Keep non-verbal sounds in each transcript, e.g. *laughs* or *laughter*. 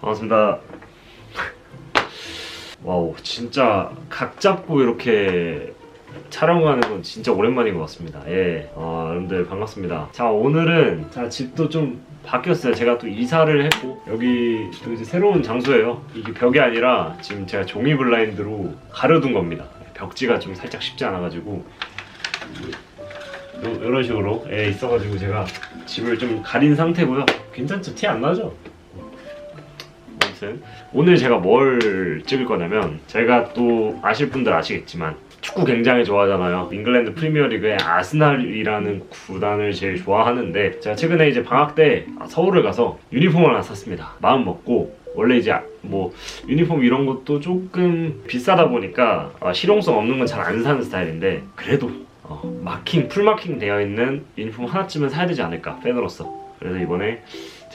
반갑습니다. 와우, 진짜 각 잡고 이렇게 촬영하는 건 진짜 오랜만인 것 같습니다. 예, 어, 여러분들 반갑습니다. 자, 오늘은 자 집도 좀 바뀌었어요. 제가 또 이사를 했고 여기 또 이제 새로운 장소예요. 이게 벽이 아니라 지금 제가 종이 블라인드로 가려둔 겁니다. 벽지가 좀 살짝 쉽지 않아가지고 요, 이런 식으로 예, 있어가지고 제가 집을 좀 가린 상태고요. 괜찮죠? 티 안 나죠? 아무튼 오늘 제가 뭘 찍을 거냐면 제가 또 아실 분들 아시겠지만 축구 굉장히 좋아하잖아요. 잉글랜드 프리미어리그의 아스날이라는 구단을 제일 좋아하는데 제가 최근에 이제 방학 때 서울을 가서 유니폼을 하나 샀습니다. 마음 먹고 원래 이제 뭐 유니폼 이런 것도 조금 비싸다 보니까 아, 실용성 없는 건 잘 안 사는 스타일인데 그래도 어, 마킹 풀 마킹 되어 있는 유니폼 하나쯤은 사야 되지 않을까 팬으로서 그래서 이번에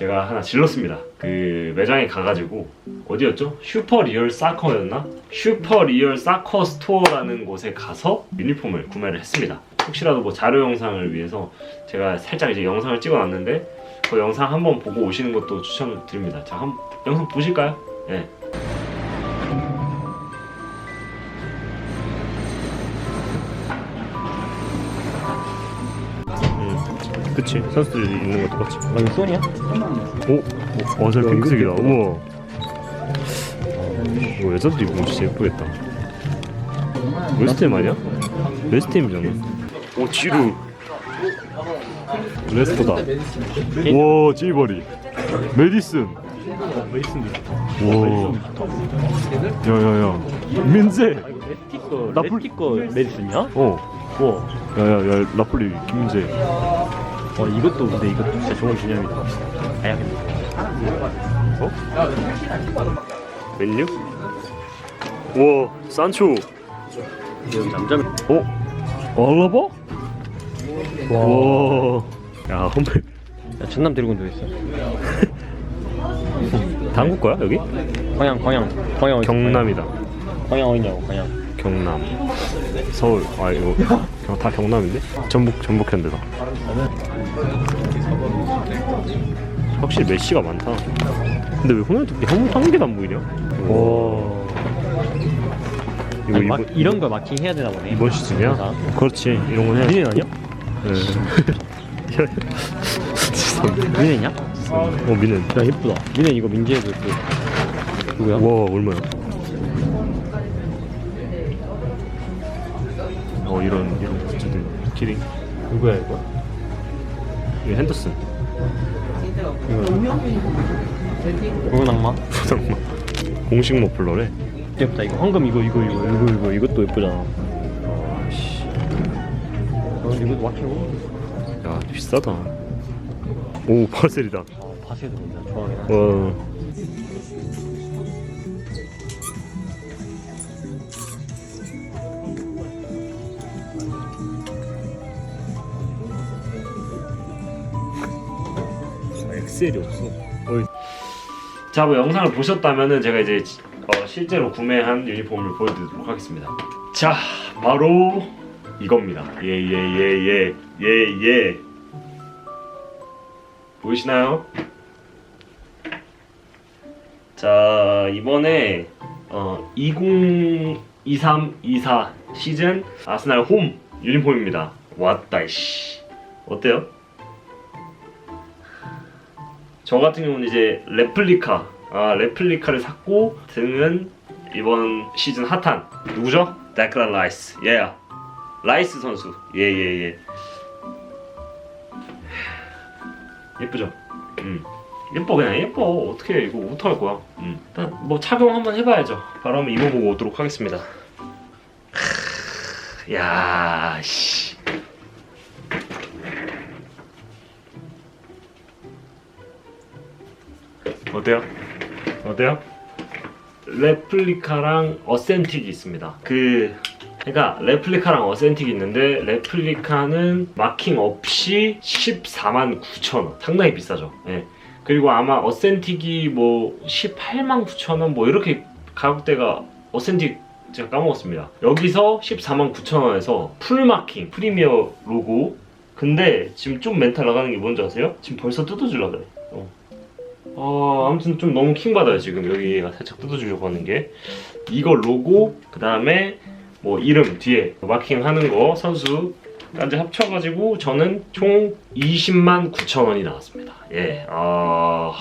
제가 하나 질렀습니다. 그 매장에 가가지고 어디였죠? 슈퍼 리얼 사커였나? 슈퍼 리얼 사커 스토어라는 곳에 가서 유니폼을 구매를 했습니다. 혹시라도 뭐 자료 영상을 위해서 제가 살짝 이제 영상을 찍어놨는데 그 영상 한번 보고 오시는 것도 추천드립니다. 자, 한번 영상 보실까요? 네. 그치 선수들 있는 거 똑같지. 아 이거 소니야? 오, 어슬 핑크색이다. 우와. 이거 여자들이 입으면 진짜 예쁘겠다. 웨스트햄 아니야? 웨스트햄이잖아. 오, 지루. 레스터다. 와, 찌버리. 메디슨. 와. 야야야. 민재. 레티거 레티거 메이슨이야? 어. 우와 야야야, 나폴리 김민재. 와 이것도 근데 이것도 진짜 좋은 기념이다 가야겠네 어? 맨유? 우와, 산초. 이건 남자면 어? 알라바? 와. 야, 홈페. 야 전남 드래곤도 있어 *laughs* 한국 거야 여기? 광양 광양 광양 어디 경남이다. 광양 어디냐고 광양 경남. 서울. 아 이거 경- 다 경남인데? 전북 전북 현대다. 확실히 메시가 많다. 근데 왜 호날두 형한 개도 안 보이냐? 와. 이거 아니, 막, 이번 이런 거 마킹 해야 되나 보네 이번 시즌이야? 영상. 그렇지. 이런 건 해야 돼. 민현 아니야? 네. *laughs* 민현이냐? 어 민은. 야 예쁘다 민현 이거 민재도 그 누구야? 와 얼마야? 어 이런 이런 굿즈들 키링 누구야 이거? 이거 핸더슨 공연 악마? 부상마. 공식 머플러래. 예쁘다 이거. 황금 이거 이거 이거 이거 이거 이것도 예쁘잖아. 아씨. 어, 이것도 마킹 야 비싸다. 오 *laughs* 파셀이다. 아 바세도 진짜 좋아하긴 하네 와 엑셀이 없어. 자, 뭐 영상을 보셨다면은 제가 이제 어, 실제로 구매한 유니폼을 보여드리도록 하겠습니다. 자, 바로 이겁니다. 예, 예, 예, 예, 예, 예. 보이시나요? 자, 이번에 어, 2023-24 시즌 아스날 홈 유니폼입니다. 왔다 씨. 어때요? 저 같은 경우는 이제 레플리카. 아 레플리카를 샀고 등은 이번 시즌 핫한 누구죠? 데크란 라이스. 예 라이스 선수. 예예 예 예 쁘죠? 음. 예뻐 그냥 예뻐. 어떻게 이거 어떡할 거야? 음. 일단 뭐 착용 한번 해봐야죠. 바로 한번 입어보고 오도록 하겠습니다. 크, 야 씨. 어때요? 어때요? 레플리카랑 어센틱이 있습니다. 그 그러니까 레플리카랑 어센틱이 있는데 레플리카는 마킹 없이 14만 9천 원. 상당히 비싸죠. 예. 그리고 아마 어센틱이 뭐 18만 9천 원뭐 이렇게 가격대가 어센틱 제가 까먹었습니다. 여기서 14만 9천 원에서 풀 마킹 프리미어 로고 근데 지금 좀 멘탈 나가는 게 뭔지 아세요? 지금 벌써 뜯어질라 그래. 어. 어 아무튼 좀 너무 킹 받아요 지금 여기가 살짝 뜯어주려고 하는 게 이거 로고 그 다음에 뭐 이름 뒤에 마킹 하는 거 선수 까지 합쳐가지고 저는 총 20만 9천 원이 나왔습니다. 예, 아.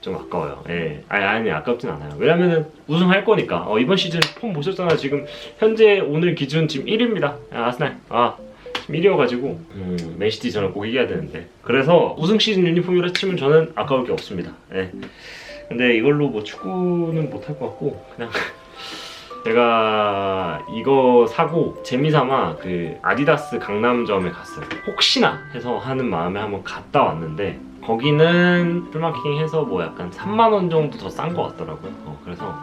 좀 아까워요. 예. 아니, 아니, 아깝진 않아요. 왜냐면은 우승할 거니까. 어, 이번 시즌 폼 보셨잖아요. 지금 현재 오늘 기준 지금 1위입니다. 아, 아스날. 아, 지금 1위여가지고, 음, 맨시티 저는 꼭 이겨야 되는데. 그래서 우승 시즌 유니폼이라 치면 저는 아까울 게 없습니다. 예. 근데 이걸로 뭐 축구는 못 할 것 같고, 그냥. *laughs* 제가 이거 사고 재미삼아 그 아디다스 강남점에 갔어요. 혹시나 해서 하는 마음에 한번 갔다 왔는데 거기는 풀마킹 해서 뭐 약간 3만 원 정도 더 싼 것 같더라고요. 어, 그래서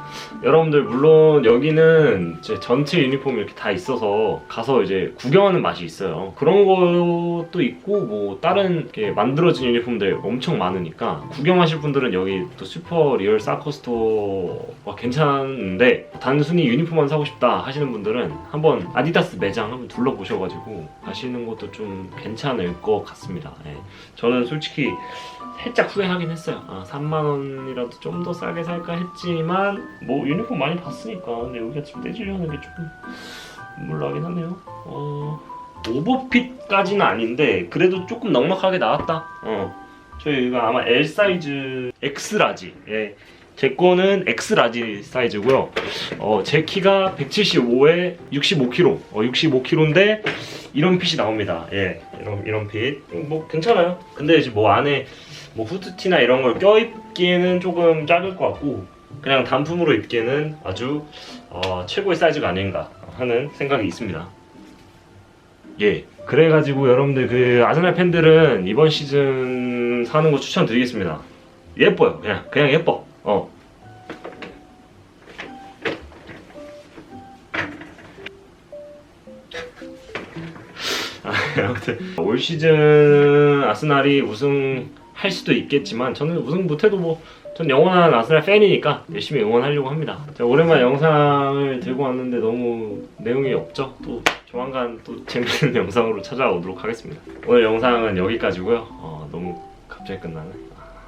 여러분들 물론 여기는 전체 유니폼이 이렇게 다 있어서 가서 이제 구경하는 맛이 있어요. 그런 것도 있고 뭐 다른 이렇게 만들어진 유니폼들 엄청 많으니까 구경하실 분들은 여기 또 슈퍼 리얼 사커 스토어가 괜찮은데 단순히 유니폼만 사고 싶다 하시는 분들은 한번 아디다스 매장 한번 둘러보셔가지고 가시는 것도 좀 괜찮을 것 같습니다. 예. 저는 솔직히 살짝 후회하긴 했어요. 아, 3만 원이라도 좀 더 싸게 살까 했지만 뭐 유니폼 많이 봤으니까 근데 여기가 지금 떼지려는 게 조금 나긴 하네요. 어, 오버핏까지는 아닌데 그래도 조금 넉넉하게 나왔다. 어, 저희가 아마 L 사이즈 X 라지. 예. 제 거는 X 라지 사이즈고요. 어, 제 키가 175에 65kg. 어, 65kg인데 이런 핏이 나옵니다. 예, 이런 이런 핏. 뭐 괜찮아요. 근데 이제 뭐 안에 뭐 후드티나 이런 걸 껴입기에는 조금 작을 것 같고 그냥 단품으로 입기에는 아주 어, 최고의 사이즈가 아닌가 하는 생각이 있습니다. 예. 그래가지고 여러분들 그 아스날 팬들은 이번 시즌 사는 거 추천드리겠습니다. 예뻐요. 그냥 그냥 예뻐. 어. 아, 아무튼 올 시즌 아스날이 우승할 수도 있겠지만 저는 우승 못해도 뭐 전 영원한 아스날 팬이니까 열심히 응원하려고 합니다. 자, 오랜만에 영상을 들고 왔는데 너무 내용이 없죠? 또 조만간 또 재밌는 *laughs* 영상으로 찾아오도록 하겠습니다. 오늘 영상은 여기까지고요. 어, 너무 갑자기 끝나네.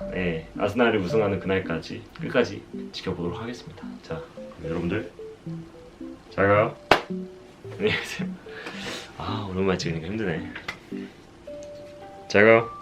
아, 네, 아스날이 우승하는 그날까지 끝까지 지켜보도록 하겠습니다. 자, 여러분들 잘 가요. 안녕히 계세요. 아, 오랜만에 찍으니까 힘드네. 잘 가요.